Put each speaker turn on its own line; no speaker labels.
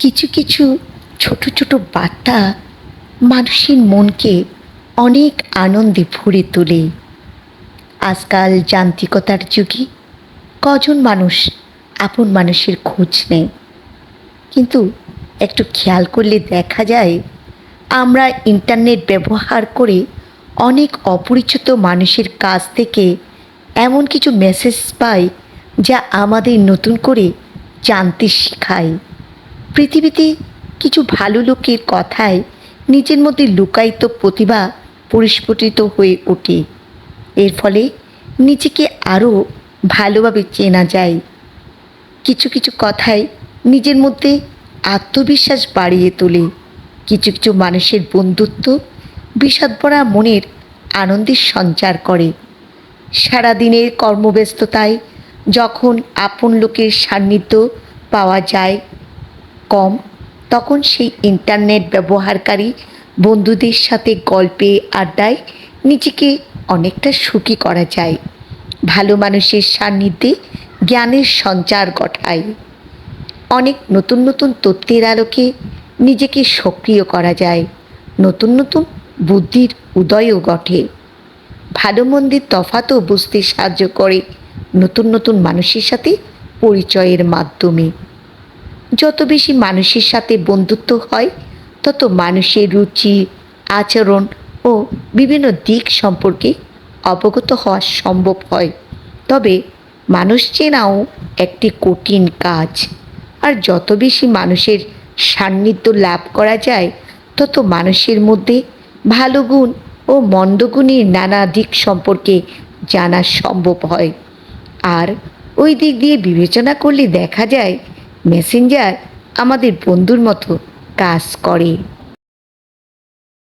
কিছু কিছু ছোট ছোট বার্তা মানুষের মনকে অনেক আনন্দে ভরে তোলে। আজকাল যান্ত্রিকতার যুগে কজন মানুষ আপন মানুষের খোঁজ নেয়? কিন্তু একটু খেয়াল করলে দেখা যায়, আমরা ইন্টারনেট ব্যবহার করে অনেক অপরিচিত মানুষের কাছ থেকে এমন কিছু মেসেজ পাই যা আমাদের নতুন করে জানতে শেখায়। পৃথিবীতে কিছু ভালো লোকের কথায় নিজের মধ্যে লুকায়িত প্রতিভা পরিস্ফুটিত হয়ে ওঠে। এর ফলে নিজেকে আরও ভালোভাবে চেনা যায়। কিছু কিছু কথায় নিজের মধ্যে আত্মবিশ্বাস বাড়িয়ে তোলে। কিছু কিছু মানুষের বন্ধুত্ব বিষাদভরা মনের আনন্দের সঞ্চার করে। সারাদিনের কর্মব্যস্ততায় যখন আপন লোকের সান্নিধ্য পাওয়া যায় কম, তখন সেই ইন্টারনেট ব্যবহারকারী বন্ধুদের সাথে গল্পে, আড্ডায় নিজেকে অনেকটা সুখী করা যায়। ভালো মানুষের সান্নিধ্যে জ্ঞানের সঞ্চার ঘটায়। অনেক নতুন নতুন তথ্যের আলোকে নিজেকে সক্রিয় করা যায়। নতুন নতুন বুদ্ধির উদয়ও ঘটে। ভালো মন্দের তফাতও বুঝতে সাহায্য করে নতুন নতুন মানুষের সাথে পরিচয়ের মাধ্যমে। যত বেশি মানুষের সাথে বন্ধুত্ব হয়, তত মানুষের রুচি, আচরণ ও বিভিন্ন দিক সম্পর্কে অবগত হওয়া সম্ভব হয়। তবে মানুষ চেনাও একটি কঠিন কাজ। আর যত বেশি মানুষের সান্নিধ্য লাভ করা যায়, তত মানুষের মধ্যে ভালো গুণ ও মন্দ গুণের নানা দিক সম্পর্কে জানা সম্ভব হয়। আর ওই দিক দিয়ে বিবেচনা করলে দেখা যায় মেসেঞ্জার আমাদের বন্ধুর মতো কাজ করে।